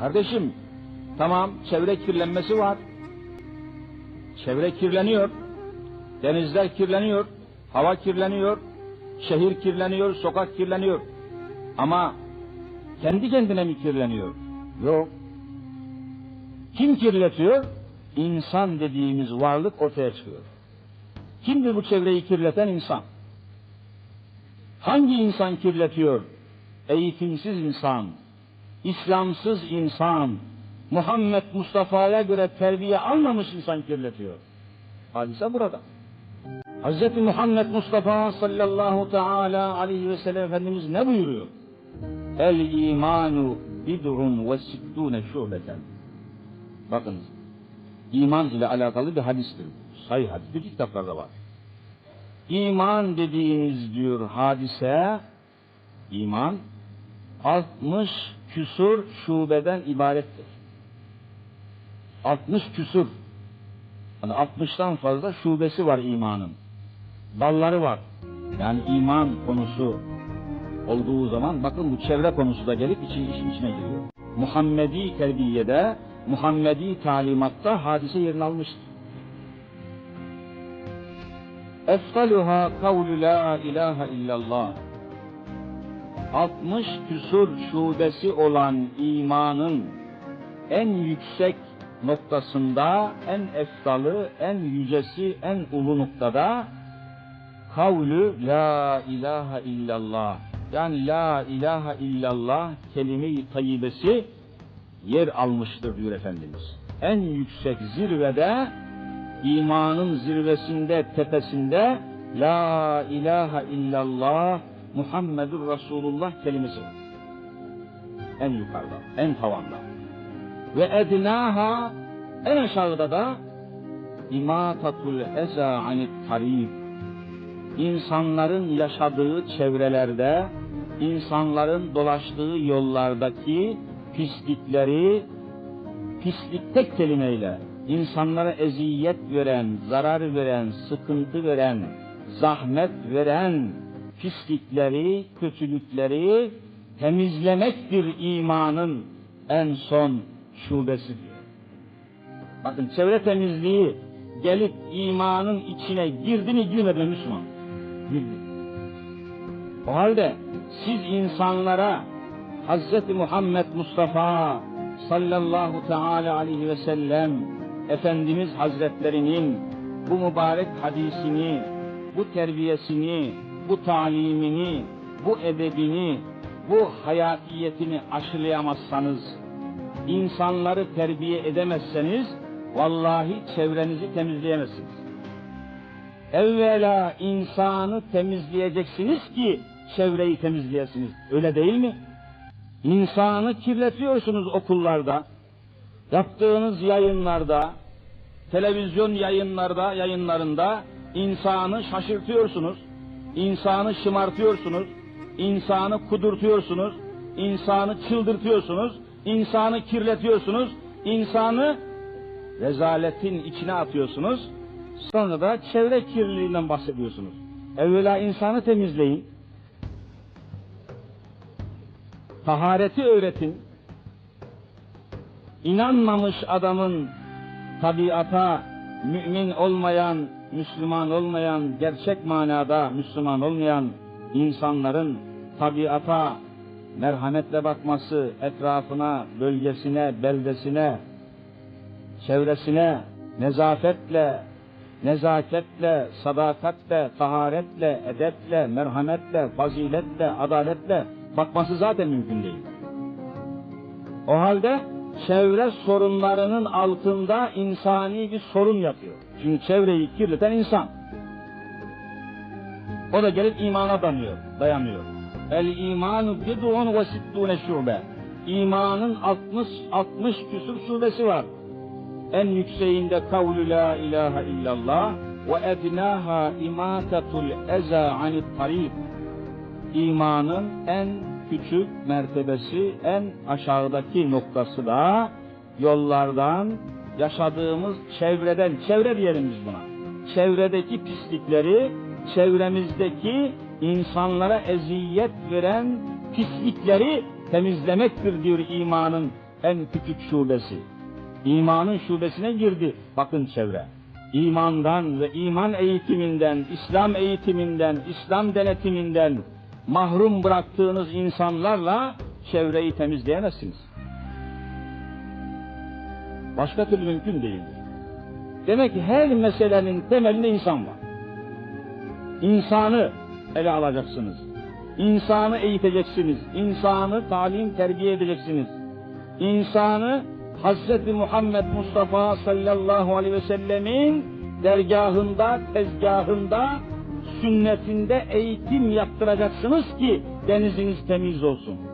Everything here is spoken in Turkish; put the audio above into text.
Kardeşim, tamam çevre kirlenmesi var. Çevre kirleniyor. Denizler kirleniyor. Hava kirleniyor. Şehir kirleniyor, sokak kirleniyor. Ama kendi kendine mi kirleniyor? Yok. Kim kirletiyor? İnsan dediğimiz varlık ortaya çıkıyor. Kimdir bu çevreyi kirleten insan? Hangi insan kirletiyor? Eğitimsiz insan, İslamsız insan, Muhammed Mustafa'ya göre terbiye almamış insan kirletiyor. Hadise burada. Hz. Muhammed Mustafa sallallahu teala aleyhi ve sellem Efendimiz ne buyuruyor? El imanu bid'un ve sittune şubeten. Bakınız, iman ile alakalı bir hadistir. Sahih hadis, bütün kitaplarda var. İman dediğiniz diyor hadise, iman 60 küsur şubeden ibarettir. 60 küsur. Yani 60'tan fazla şubesi var imanın. Dalları var. Yani iman konusu olduğu zaman bakın bu çevre konusu da gelip için, işin içine giriyor. Muhammedi terbiyede, Muhammedi talimatta hadise yerini almıştır. Eftaluha kavlu la ilahe illallah. 60 küsur şubesi olan imanın en yüksek noktasında, en eftalı, en yücesi, en ulu noktada kavlu la ilahe illallah. Yani la ilahe illallah kelime-i tayyibesi yer almıştır diyor Efendimiz. En yüksek zirvede imanın zirvesinde, tepesinde La ilahe illallah Muhammedur Resulullah kelimesi. En yukarıda, en tavanda. Ve ednaha en aşağıda da imatatul eza anit tarif. İnsanların yaşadığı çevrelerde, insanların dolaştığı yollardaki pislikleri, pislik tek kelimeyle insanlara eziyet veren, zarar veren, sıkıntı veren, zahmet veren pislikleri, kötülükleri temizlemektir imanın en son şubesi diyor. Bakın çevre temizliği gelip imanın içine girdi mi girmedi Müslüman? Girdi. O halde siz insanlara Hz. Muhammed Mustafa sallallahu teala aleyhi ve sellem Efendimiz Hazretlerinin bu mübarek hadisini, bu terbiyesini, bu talimini, bu edebini, bu hayatiyetini aşılayamazsanız, insanları terbiye edemezseniz, vallahi çevrenizi temizleyemezsiniz. Evvela insanı temizleyeceksiniz ki çevreyi temizleyesiniz. Öyle değil mi? İnsanı kirletiyorsunuz okullarda, yaptığınız yayınlarda, televizyon yayınlarda, yayınlarında insanı şaşırtıyorsunuz, insanı şımartıyorsunuz, insanı kudurtuyorsunuz, insanı çıldırtıyorsunuz, insanı kirletiyorsunuz, insanı rezaletin içine atıyorsunuz. Sonra da çevre kirliliğinden bahsediyorsunuz. Evvela insanı temizleyin. Tahareti öğretin. İnanmamış adamın tabiata mümin olmayan, Müslüman olmayan, gerçek manada Müslüman olmayan insanların tabiata merhametle bakması, etrafına, bölgesine, beldesine, çevresine nezafetle, nezaketle, sadakatle, taharetle, edeple, merhametle, faziletle, adaletle bakması zaten mümkün değil. O halde çevre sorunlarının altında insani bir sorun yapıyor. Çünkü çevreyi kirleten insan. O da gelip imana dayanıyor, dayanıyor. El imanu bid'un ve sittune şube. İmanın 60 60 küsur şubesi var. En yükseğinde kavlu la ilahe illallah ve ednaha imatatul eza anit tarif. İmanın en küçük mertebesi, en aşağıdaki noktası da yollardan, yaşadığımız çevreden, çevre diyelim biz buna. Çevredeki pislikleri, çevremizdeki insanlara eziyet veren pislikleri temizlemektir diyor imanın en küçük şubesi. İmanın şubesine girdi. Bakın çevre. İmandan ve iman eğitiminden, İslam eğitiminden, İslam denetiminden mahrum bıraktığınız insanlarla çevreyi temizleyemezsiniz. Başka türlü mümkün değildir. Demek ki her meselenin temelinde insan var. İnsanı ele alacaksınız. İnsanı eğiteceksiniz. İnsanı talim terbiye edeceksiniz. İnsanı Hz. Muhammed Mustafa sallallahu aleyhi ve sellemin dergahında, tezgahında, sünnetinde eğitim yaptıracaksınız ki deniziniz temiz olsun.